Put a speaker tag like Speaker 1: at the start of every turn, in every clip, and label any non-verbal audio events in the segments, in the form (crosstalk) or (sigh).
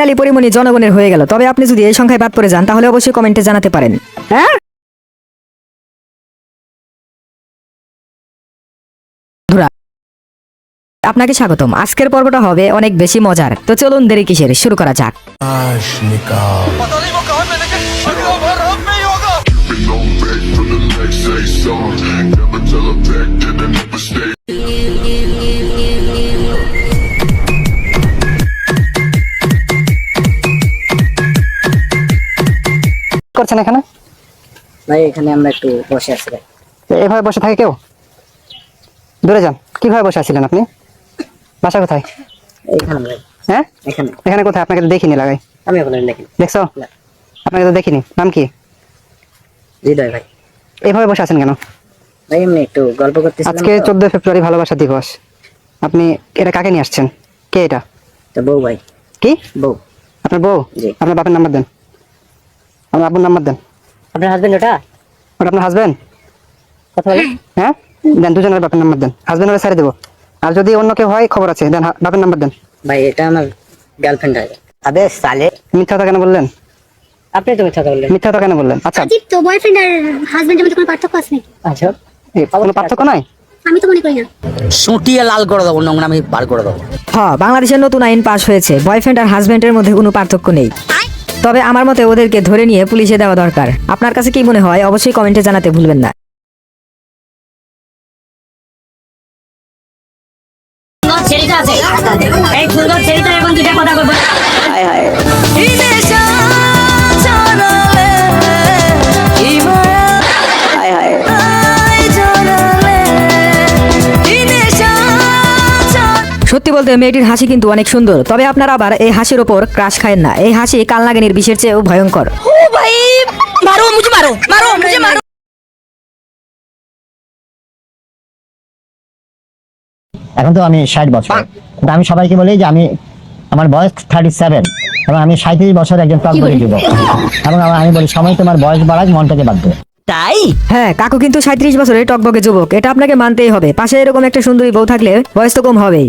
Speaker 1: Finally Pori Moni জনগণের হয়ে গেল। তবে আপনি যদি এই সংখ্যায় বাদ পড়ে যান তাহলে অবশ্যই কমেন্টে জানাতে পারেন।
Speaker 2: হ্যাঁ?
Speaker 1: আপনাকে স্বাগতম। আজকের পর্বটা হবে অনেক বেশি মজার। তো চলুন দেরি কিসের? শুরু করা যাক।
Speaker 2: করছেন এখানে?
Speaker 3: ভাই এখানে আমরা একটু বসে আছি ভাই।
Speaker 2: এভাবে বসে থাকে কেউ? দূরে যান। কীভাবে বসে আছিলেন আপনি? বাসা কোথায়?
Speaker 3: এইখানে ভাই।
Speaker 2: হ্যাঁ?
Speaker 3: এখানে।
Speaker 2: এখানে কোথায়? আপনাকে তো দেখিনি লাগাই।
Speaker 3: আমি ওখানে দেখি
Speaker 2: দেখছ? আপনাকে তো দেখিনি। নাম কি?
Speaker 3: হৃদয় ভাই।
Speaker 2: এইভাবে বসে আছেন কেন?
Speaker 3: ভাই এমনি একটু গল্প করতেছিলাম
Speaker 2: আজকে
Speaker 3: তো।
Speaker 2: চোদ্দ ফেব্রুয়ারি ভালোবাসা দিবস। আপনি এটা কাকে নিয়ে আসছেন? কে এটা?
Speaker 3: তো বউ ভাই।
Speaker 2: কি?
Speaker 3: বউ।
Speaker 2: আপনার বউ?
Speaker 3: জি।
Speaker 2: আপনার বাপের নাম্বার দেন। আপনার আব্বুর নাম্বার দেন।
Speaker 3: আপনার হাজবেন্ড ওটা?
Speaker 2: ওটা আপনার হাজবেন্ড
Speaker 3: কথা বলেন।
Speaker 2: হ্যাঁ? দেন দুজনের বাপের নাম্বার দেন। হাজবেন্ড হলে ছেড়ে দেবো। আর যদি অন্য কেউ হয় খবর আছে। দেন বাপের নাম্বার দেন।
Speaker 3: ভাই এটা আমার গার্লফ্রেন্ড হয়। আবে সালে।
Speaker 2: মিথ্যা কথা কেন বললেন?
Speaker 3: আপনি তো মিথ্যা কথা বললেন।
Speaker 2: মিথ্যা কথা কেন বললেন? আচ্ছা।
Speaker 4: আজিব তো বয়ফ্রেন্ড আর হাজবেন্ডের মধ্যে কোনো পার্থক্য আছে নাকি?
Speaker 3: আচ্ছা।
Speaker 2: এ, কোনো পার্থক্য নাই?
Speaker 4: আমি তো মনে করি না।
Speaker 5: সুটিয়ে লাল করে দেবো নোংরা আমি বার করে দেবো।
Speaker 1: হ্যাঁ বাংলাদেশের নতুন আইন পাশ হয়েছে। বয়ফ্রেন্ড আর হাজবেন্ডের মধ্যে কোনো পার্থক্য নেই। তবে আমার মতে ওদেরকে ধরে নিয়ে পুলিশে দেওয়া দরকার। আপনার কাছে কি মনে হয়? অবশ্যই কমেন্টে জানাতে ভুলবেন না।
Speaker 6: ছেলেটা আছে এই ছেলেটা এখন দুটা কথা বলব।
Speaker 1: সত্যি বলতে মেয়েটির হাসি কিন্তু অনেক সুন্দর। তবে আপনারা আবার এই হাসির ওপর ক্রাশ খায়েন না। এই হাসি কালনাগিনীর বিষের চেয়েও ভয়ঙ্কর।
Speaker 6: মারো মুঝে মারো মারো মুঝে মারো।
Speaker 7: এখন তো আমি ষাট বছর। কিন্তু আমি সবাইকে বলি যে আমি আমার বয়স থার্টি সেভেন এবং আমি সাঁত্রিশ বছর একজন টকবরি যুবক এবং আমি বলি সময় তোমার বয়স বাড়াক মনটাকে বাধ্য
Speaker 5: তাই?
Speaker 1: হ্যাঁ কাকু কিন্তু সাঁত্রিশ বছরের টকবকে যুবক। এটা আপনাকে মানতেই হবে। পাশে এরকম একটা সুন্দরী বউ থাকলে বয়স তো কম হবেই।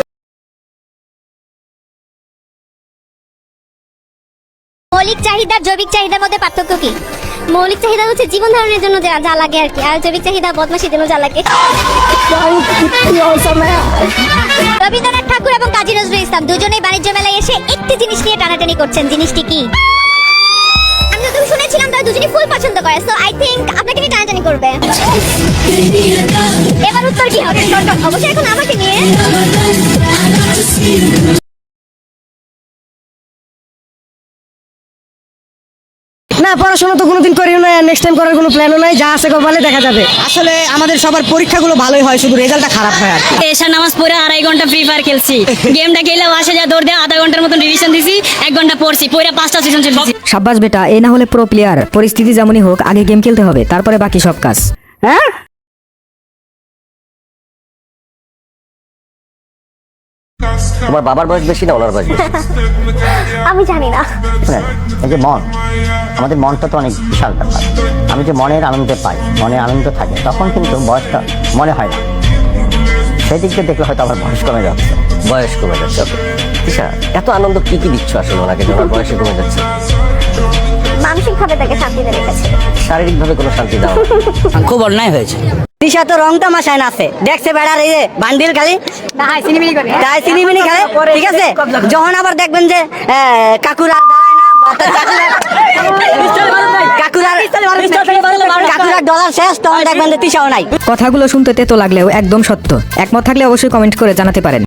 Speaker 4: মৌলিক চাহিদা, জৈবিক চাহিদার মধ্যে পার্থক্য কি? মৌলিক চাহিদা হচ্ছে জীবন ধারণের জন্য যা লাগে আর কি। আর জৈবিক চাহিদা, বদমাশির জন্য যা লাগে। রবীন্দ্রনাথ ঠাকুর এবং কাজী নজরুল ইসলাম দুজনেই বাণিজ্য মেলায় এসে একটি জিনিস নিয়ে টানাটানি করছেন। জিনিসটি কি? আমি যতটুকু শুনেছিলাম তারা দুজনেই ফুল পছন্দ করে সো আই থিংক আপনাকে টানাটানি করবে। এবার উত্তর কি হবে? অবশ্যই এখন আমাকে নিয়ে।
Speaker 2: না পড়াশোনা তো কোনোদিন করিও না নেক্সট টাইম করার কোনো প্ল্যানও নাই যা আছে কপালে দেখা যাবে। আসলে আমাদের সবার পরীক্ষাগুলো ভালোই হয় শুধু রেজাল্টটা খারাপ হয় আর কি।
Speaker 6: এশার নামাজ পড়ে আড়াই ঘণ্টা ফ্রি ফায়ার খেলছি। গেমটা খেলে আসে যা দৌড় দেয় আধা ঘণ্টার মতন রিভিশন দিছি এক ঘণ্টা পড়ছি পড়ে পাঁচটা সেশন চলছি
Speaker 1: সাব্বাস বেটা এ না হলে প্রো প্লেয়ার পরিস্থিতি যেমনই হোক আগে গেম খেলতে হবে তারপরে বাকি সব কাজ।
Speaker 2: হ্যাঁ?
Speaker 7: তোমার বাবার বয়স বেশি না ওনার বয়স বেশি?
Speaker 4: আমি জানি না।
Speaker 7: শুনেন, এই যে মন আমাদের মনটা তো অনেক বিশাল ব্যাপার। আমি যে মনের আনন্দ পাই মনে আনন্দ থাকে তখন কিন্তু বয়সটা মনে হয় না। সেই দিক থেকে দেখলে হয়তো আমার বয়স কমে যাচ্ছে।
Speaker 5: বয়স কমে যাচ্ছে তিশা এত আনন্দ কি কি দিচ্ছ আসলে ওনাকে যখন বয়সে কমে যাচ্ছে?
Speaker 4: মানসিক ভাবে তাকে শান্তি দেবে কাছে
Speaker 5: শারীরিক ভাবে কোনো শান্তি দাও (laughs) খুব অন্যায় হয়েছে।
Speaker 3: দিশা তো রং তামাশায় নাচে দেখছে বেড়ার এই যে বান্ডিল খালি। তাই সিনেমিনি খেলে। ঠিক আছে? যখন আবার দেখবেন যে আহ, কাকুরা
Speaker 1: কথাগুলো শুনতে তেতো লাগলেও একদম সত্য। একমত থাকলে অবশ্যই কমেন্ট করে জানাতে পারেন।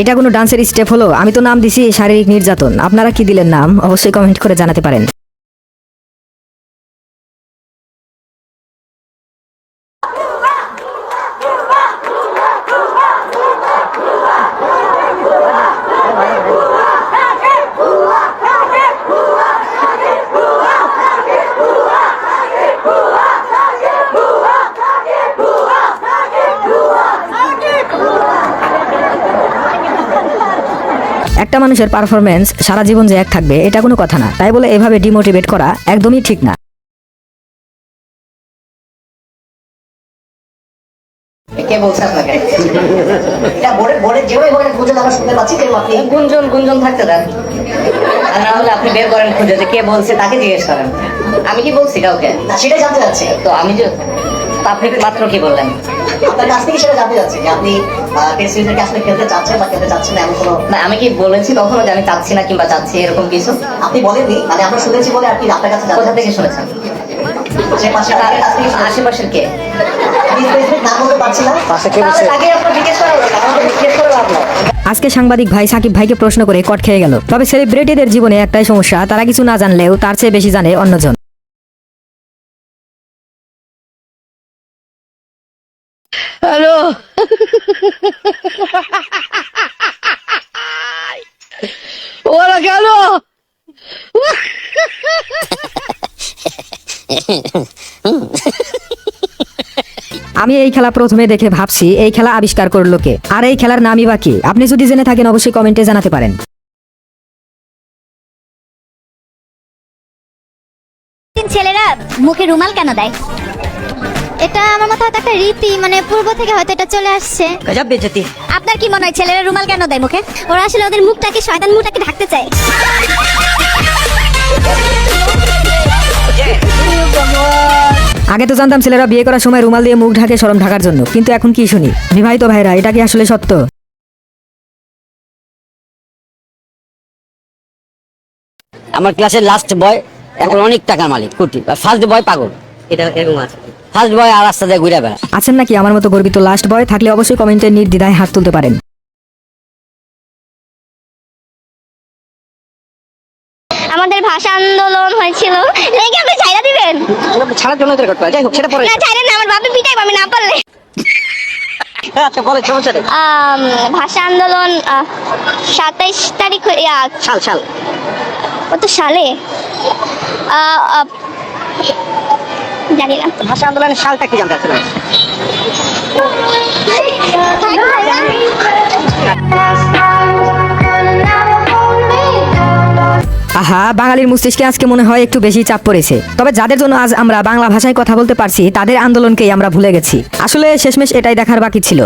Speaker 1: এটা কোনো ডান্সের স্টেপ হলো? আমি তো নাম দিছি শারীরিক নির্যাতন। আপনারা কি দিলেন নাম? অবশ্যই কমেন্ট করে জানাতে পারেন। একটা মানুষের পারফরমেন্স সারা জীবন যে এক থাকবে এটা কোনো কথা না। তাই বলে এভাবে ডিমোটিভেট করা একদমই ঠিক না।
Speaker 3: কে বলছে আপনাকে? এটা বোর্ডে বোর্ডে যেভাবে বলেন গুঞ্জন আমরা শুনতে পাচ্ছি যে আপনি গুঞ্জন গুঞ্জন থাকতে দেন। আর না হলে আপনি বের করেন খুঁজে যে কে বলছে তাকে জিজ্ঞেস করেন। আমি কি বলছি কাউকে? সেটা জানতে চাচ্ছি। তো আমি যে আপনি মাত্র কি বললেন? আপনার কাছ থেকে সেটা জানতে চাচ্ছি যে আপনি টেস্ট সিরিজে আসলে খেলতে চাচ্ছেন বা খেলতে চাচ্ছেন না এমন কোনো না আমি কি বলেছি কখনো যে আমি চাচ্ছি না কিংবা চাচ্ছি এরকম কিছু? আপনি বলেননি মানে আমরা শুনেছি বলে আপনি আপনার কাছে কোথা থেকে শুনেছেন? আশেপাশের কে?
Speaker 1: আজকে সাংবাদিক ভাই সাকিব ভাইকে প্রশ্ন করে কট খেয়ে গেল। তবে সেলিব্রিটিদের জীবনে একটাই সমস্যা তারা কিছু না জানলেও তার চেয়ে বেশি জানে অন্যজন। আমি এই খেলা প্রথমে দেখে ভাবছি এই খেলা আবিষ্কার করল কে? আর এই খেলার নামই বা কি? আপনি যদি জেনে থাকেন অবশ্যই কমেন্টে জানাতে পারেন।
Speaker 4: ছেলেরা মুখে রুমাল কেন দেয়? এটা আমার মাথায় হয়তো একটা রীতি মানে পূর্ব থেকে হয়তো এটা চলে আসছে।
Speaker 3: গজব বেজতি।
Speaker 4: আপনার কি মনে হয় ছেলেরা রুমাল কেন দেয় মুখে? ওরা আসলে ওদের মুখটাকে শয়তান মুখটাকে ঢাকতে চায়।
Speaker 1: আগে তো জানতাম ছেলেরা বিয়ে করার সময় রুমাল দিয়ে মুখ ঢাকে শরম ঢাকার জন্য কিন্তু এখন কি শুনি? বিবাহিত ভাইরা এটা কি আসলে সত্য?
Speaker 3: আমার ক্লাসের লাস্ট বয় এখন অনেক টাকার মালিক কোটি। ফার্স্ট বয় পাগল। এটা এরকম আছে। ফার্স্ট বয় আর রাস্তা দিয়ে ঘুরে বেড়া
Speaker 1: আছেন নাকি আমার মতো গর্বিত লাস্ট বয় থাকলে অবশ্যই কমেন্টে নির্দ্বিধায় হাত তুলতে পারেন।
Speaker 4: আমাদের ভাষা আন্দোলন হয়েছিল। লেগে আপনি ছাইরা দিবেন?
Speaker 3: ছাড়ার জন্য তো রেকর্ড করে যাই হোক সেটা পরে
Speaker 4: না ছাইরা না আমার বাপে পিটাইব আমি না পারলে
Speaker 3: আচ্ছা বলে সমস্যা নেই
Speaker 4: ভাষা আন্দোলন সাতাইশ তারিখ
Speaker 3: শাল শাল।
Speaker 4: কত সালে? জানি না।
Speaker 3: ভাষা আন্দোলনের সালটা কি জানতে
Speaker 1: আহা বাঙালির মস্তিষ্কে আজকে মনে হয় একটু বেশি চাপ পড়েছে। তবে যাদের জন্য আজ আমরা বাংলা ভাষায় কথা বলতে পারছি তাদের আন্দোলনকেই আমরা ভুলে গেছি। আসলে শেষমেশ এটাই দেখার বাকি ছিল।